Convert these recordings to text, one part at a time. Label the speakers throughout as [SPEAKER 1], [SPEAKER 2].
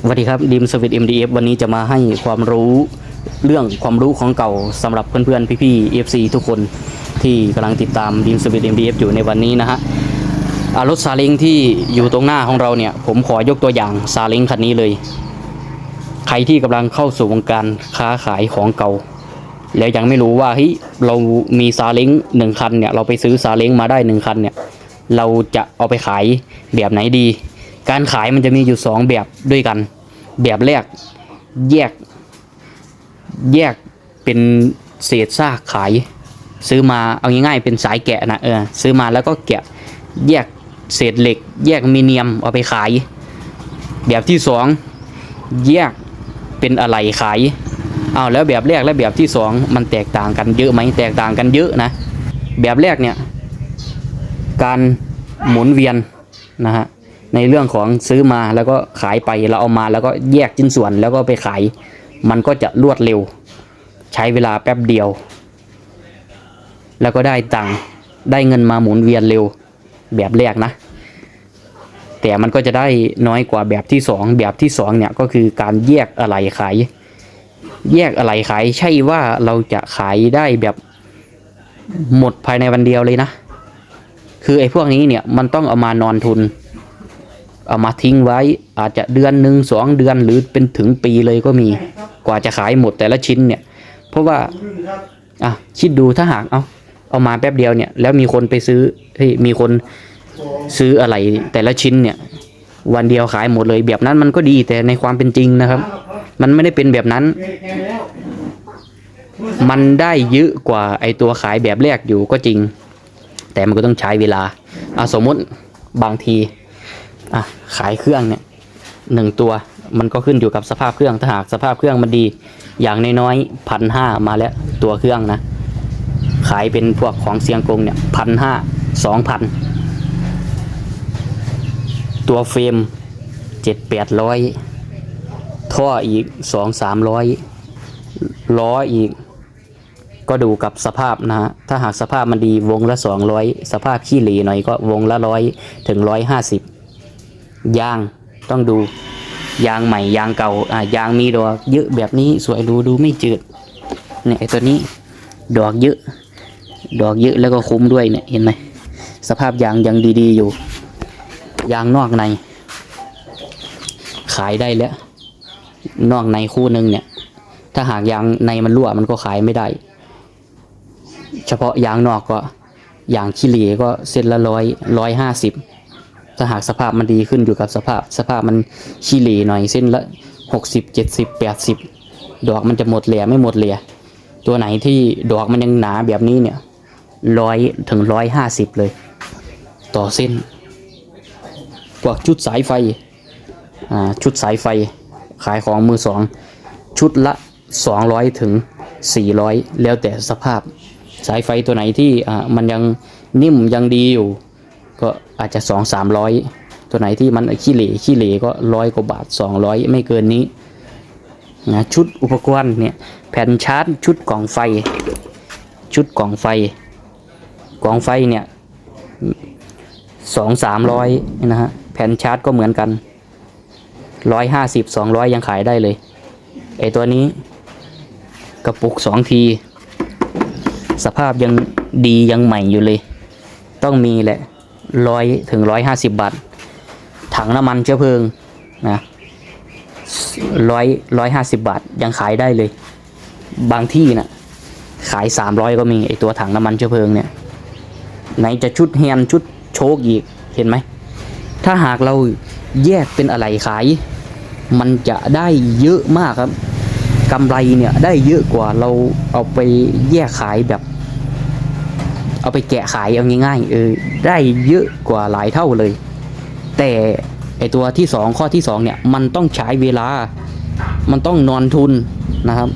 [SPEAKER 1] สวัสดีครับดิมสวิต MDF วันนี้จะมาให้ความรู้เรื่องความรู้ของเก่าสำหรับเพื่อนๆพี่ๆ FC ทุกคนที่กำลังติดตามดิมสวิต MDF อยู่ในวันนี้นะฮะอารถซาเล้งที่อยู่ตรงหน้าของเราเนี่ย ผมขอยกตัวอย่างซาเล้งคันนี้เลย ใครที่กำลังเข้าสู่วงการค้าขายของเก่า แล้วยังไม่รู้ว่าเฮ้ยเรามีซาเล้งหนึ่งคันเนี่ยเราไปซื้อซาเล้งมาได้หนึ่งคันเนี่ยเราจะเอาไปขายแบบไหนดี การขายมันจะมีอยู่สองแบบด้วยกัน แบบแรกแยก แยกเป็นเศษซากขาย ซื้อมาเอาง่ายๆเป็นสายแกะนะเออซื้อมาแล้วก็แกะแยกเศษเหล็ก แยกมีเนียมเอาไปขาย แบบที่สองแยกเป็นอะไรขายเอาแล้วแบบแรกและแบบที่สองมันแตกต่างกันเยอะไหมแตกต่างกันเยอะนะ แบบแรกเนี่ย การหมุนเวียนนะฮะ ในเรื่องของซื้อมาแล้วก็ขายไปเราเอามาแล้วก็แยกชิ้นส่วนแล้วก็ไปขาย มันก็จะรวดเร็ว ใช้เวลาแป๊บเดียว แล้วก็ได้ตังค์ได้เงินมาหมุนเวียนเร็วแบบแรกนะ แต่มันก็จะได้น้อยกว่าแบบที่สองแบบที่สองเนี่ยก็คือการแยกอะไรขาย แยกอะไรขายใช่ว่าเราจะขายได้แบบหมดภายในวันเดียวเลยนะ คือไอ้พวกนี้เนี่ยมันต้องเอามานอนทุน เอามาทิ้งไว้อาจจะเดือนหนึ่งสองเดือนหรือเป็นถึงปีเลยก็มีกว่าจะขายหมดแต่ละชิ้นเนี่ย เพราะว่าอะคิดดูถ้าหากเอาเอามาแป๊บเดียวเนี่ยแล้วมีคนไปซื้อเฮ้ยมีคนซื้ออะไรแต่ละชิ้นเนี่ย วันเดียวขายหมดเลยแบบนั้นมันก็ดีแต่ในความเป็นจริงนะครับ มันไม่ได้เป็นแบบนั้น มันได้เยอะกว่าไอตัวขายแบบแรกอยู่ก็จริง แต่มันก็ต้องใช้เวลาอะสมมติบางที อะขายเครื่องเนี่ยหนึ่งตัวมันก็ขึ้นอยู่กับสภาพเครื่องถ้าหากสภาพเครื่องมันดี อย่างน้อยๆพันห้ามาแล้วตัวเครื่องนะ ขายเป็นพวกของเสียงกงเนี่ยพันห้าสองพันตัวเฟรมเจ็ดแปดร้อยท่ออีกสองสามร้อยล้ออีก ก็ดูกับสภาพนะฮะถ้าหากสภาพมันดีวงละสองร้อยสภาพขี้เหร่หน่อยก็วงละร้อยถึงร้อยห้าสิบ ยางต้องดูยางใหม่ยางเก่าอ่ายางมีดอกเยอะแบบนี้สวยดูดูไม่จืดเนี่ยไอตัวนี้ดอกเยอะ ดอกเยอะแล้วก็คุ้มด้วยเนี่ยเห็นไหมสภาพยางยังดีๆอยู่ ยางนอกใน ขายได้แล้ว นอกในคู่หนึ่งเนี่ย ถ้าหากยางในมันรั่วมันก็ขายไม่ได้ เฉพาะยางนอกก็ยางขี้เหร่ก็เส้นละร้อยร้อยห้าสิบ ถ้าหากสภาพมันดีขึ้นอยู่กับสภาพ สภาพมันขี้เหร่หน่อยเส้นละหกสิบเจ็ดสิบแปดสิบดอกมันจะหมดเหลี่ยไม่หมดเหลี่ยตัวไหนที่ดอกมันยังหนาแบบนี้เนี่ยร้อยถึงร้อยห้าสิบเลย ต่อเส้นพวกชุดสายไฟอ่าชุดสายไฟขายของมือสองชุดละ200ถึง400แล้วแต่สภาพสายไฟตัวไหนที่อ่ามันยังนิ่มยังดีอยู่ ก็อาจจะ 2 300 ตัวไหนที่มันขี้เหร่ขี้เหร่ก็ร้อยกว่าบาท 200 ไม่เกินนี้นะชุดอุปกรณ์เนี่ยแผ่นชาร์จชุดกล่องไฟ ชุดกล่องไฟ กล่องไฟเนี่ยสองสามร้อยนะฮะแผ่นชาร์จก็เหมือนกันร้อยห้าสิบสองร้อยยังขายได้เลยไอตัวนี้กระปุกสองที สภาพยังดียังใหม่อยู่เลย ต้องมีแหละ ร้อยถึงร้อยห้าสิบบาท ถังน้ำมันเชื้อเพลิงนะร้อยร้อยห้าสิบบาทยังขายได้เลย บางที่นะ่ะขายสามร้อยก็มีไอตัวถังน้ำมันเชื้อเพลิงเนี่ยไหนจะชุดแฮนด์ชุดโชคอีกเห็นไหม ถ้าหากเราแยกเป็นอะไรขาย มันจะได้เยอะมากครับกำไรเนี่ยได้เยอะกว่าเราเอาไปแยกขายแบบ เอาไปแกะขายเอาง่ายๆเออได้เยอะกว่าหลายเท่าเลย แต่ไอตัวที่สองข้อที่สองเนี่ย มันต้องใช้เวลา มันต้องนอนทุนนะครับ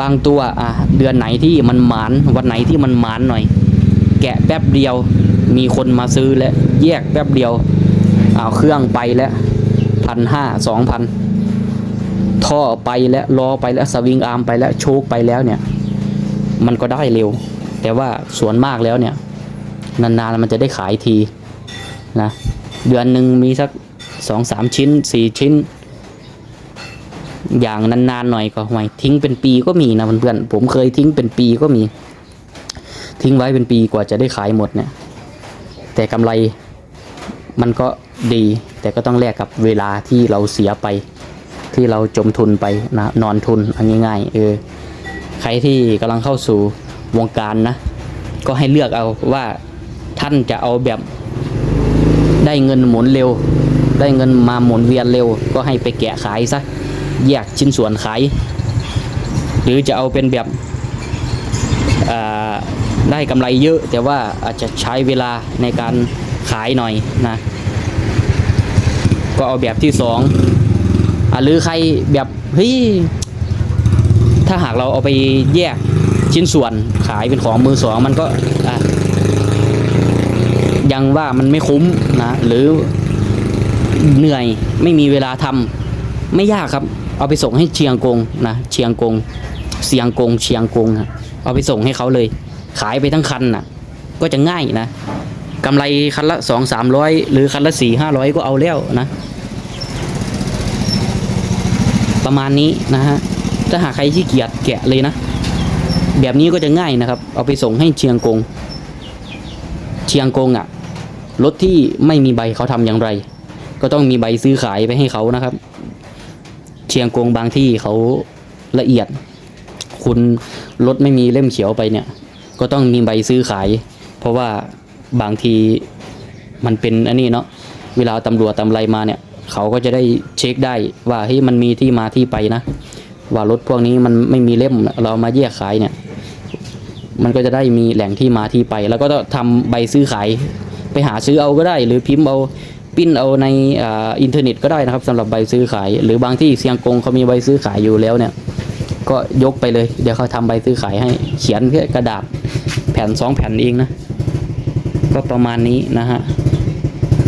[SPEAKER 1] บางตัวอะเดือนไหนที่มันหมานวันไหนที่มันหมานหน่อย แกะแป๊บเดียวมีคนมาซื้อแล้วแยกแป๊บเดียวเอาเครื่องไปแล้วพันห้าสองพันท่อไปแล้วล้อไปแล้วสวิงอาร์มไปแล้วโชคไปแล้วเนี่ย มันก็ได้เร็ว แต่ว่าส่วนมากแล้วเนี่ย นานๆมันจะได้ขายทีนะเดือนหนึ่งมีสักสองสามชิ้นสี่ชิ้น อย่างนานๆหน่อยก็ห่วยทิ้งเป็นปีก็มีนะเพื่อนๆผมเคยทิ้งเป็นปีก็มี ทิ้งไว้เป็นปีกว่าจะได้ขายหมดเนี่ย แต่กำไรมันก็ดีแต่ก็ต้องแลกกับเวลาที่เราเสียไป ที่เราจมทุนไปนะนอนทุนง่ายๆเออ ใครที่กำลังเข้าสู่วงการนะ ก็ให้เลือกเอาว่าท่านจะเอาแบบได้เงินหมุนเร็ว ได้เงินมาหมุนเวียนเร็ว ก็ให้ไปแกะขายซะแยกชิ้นส่วนขาย หรือจะเอาเป็นแบบได้กำไรเยอะ แต่ว่าอาจจะใช้เวลาในการขายหน่อยนะ ก็เอาแบบที่สองอะหรือใครแบบเฮ้ย ถ้าหากเราเอาไปแยกชิ้นส่วนขายเป็นของมือสองมันก็ยังว่ามันไม่คุ้มนะ หรือเหนื่อยไม่มีเวลาทำไม่ยากครับ เอาไปส่งให้เชียงกงนะเชียงกงเสียงกงเชียงกงนะเอาไปส่งให้เขาเลย ขายไปทั้งคันน่ะ ก็จะง่ายนะกำไรคันละสองสามร้อยหรือคันละสี่ห้าร้อยก็เอาแล้วนะ ประมาณนี้นะฮะ ถ้าหากใครขี้เกียจแกะเลยนะ แบบนี้ก็จะง่ายนะครับ เอาไปส่งให้เชียงกง เชียงกงอะ่ะรถที่ไม่มีใบเขาทำอย่างไร ก็ต้องมีใบซื้อขายไปให้เขานะครับ เชียงกงบางที่เขาละเอียด คุณรถไม่มีเล่มเขียวไปเนี่ย ก็ต้องมีใบซื้อขาย เพราะว่าบางทีมันเป็นอันนี้เนาะเวลาตำรวจตำไรมาเนี่ย เขาก็จะได้เช็คได้ว่าเฮ้ยมันมีที่มาที่ไปนะ ว่ารถพวกนี้มันไม่มีเล่มเรามาแยกขายเนี่ย มันก็จะได้มีแหล่งที่มาที่ไป แล้วก็ต้องทำใบซื้อขาย ไปหาซื้อเอาก็ได้ หรือพิมพ์เอาปิ้นเอาในอินเทอร์เน็ตก็ได้นะครับสำหรับใบซื้อขาย หรือบางที่เซียงกงเขามีใบซื้อขายอยู่แล้วเนี่ย ก็ยกไปเลย เดี๋ยวเขาทำใบซื้อขายให้เขียนแค่กระดาษแผ่นสองแผ่นเองนะ ก็ประมาณนี้นะฮะ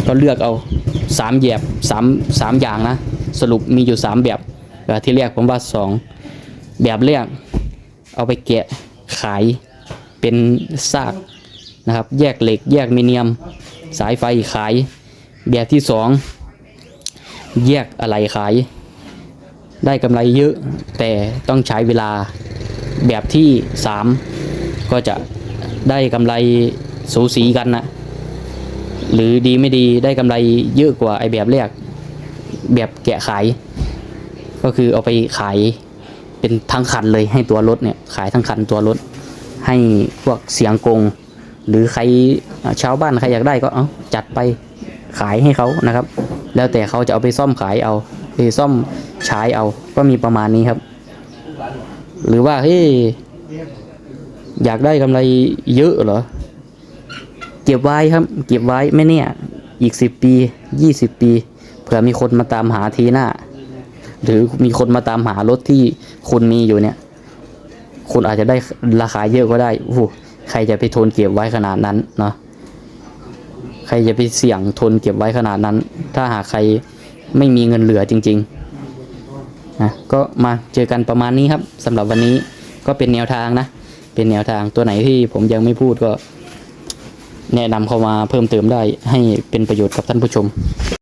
[SPEAKER 1] ก็เลือกเอาสามแยบสามสามอย่างนะ สรุปมีอยู่สามแบบ ที่แรกผมว่าสองแบบแรกเอาไปแกะขายเป็นซากนะครับ แยกเหล็กแยกมิเนียม สายไฟขาย แบบที่สองแยกอะไรขาย ได้กำไรเยอะแต่ต้องใช้เวลาแบบที่สามก็จะได้กำไรสูสีกันนะหรือดีไม่ดีได้กำไรเยอะกว่าไอแบบแรกแบบแกะขาย ก็คือเอาไปขายเป็นทั้งคันเลยให้ตัวรถเนี่ยขายทั้งคันตัวรถ ให้พวกเสียงกง หรือใครชาวบ้านใครอยากได้ก็เอาจัดไปขายให้เขานะครับ แล้วแต่เขาจะเอาไปซ่อมขายเอาไปซ่อมใช้เอาก็มีประมาณนี้ครับ หรือว่าเฮ้ยอยากได้กำไรเยอะเหรอ เก็บไว้ครับ เก็บไว้ไม่เนี่ย อีกสิบปียี่สิบปี เผื่อมีคนมาตามหาทีหน้า หรือมีคนมาตามหารถที่คุณมีอยู่เนี่ย คุณอาจจะได้ราคาเยอะก็ได้โอ้ใครจะไปทนเก็บไว้ขนาดนั้นเนาะใครจะไปเสี่ยงทนเก็บไว้ขนาดนั้น ถ้าหากใครไม่มีเงินเหลือจริงๆนะก็มาเจอกันประมาณนี้ครับสำหรับวันนี้ก็เป็นแนวทางนะ เป็นแนวทางตัวไหนที่ผมยังไม่พูดก็ แนะนำเข้ามาเพิ่มเติมได้ให้เป็นประโยชน์กับท่านผู้ชม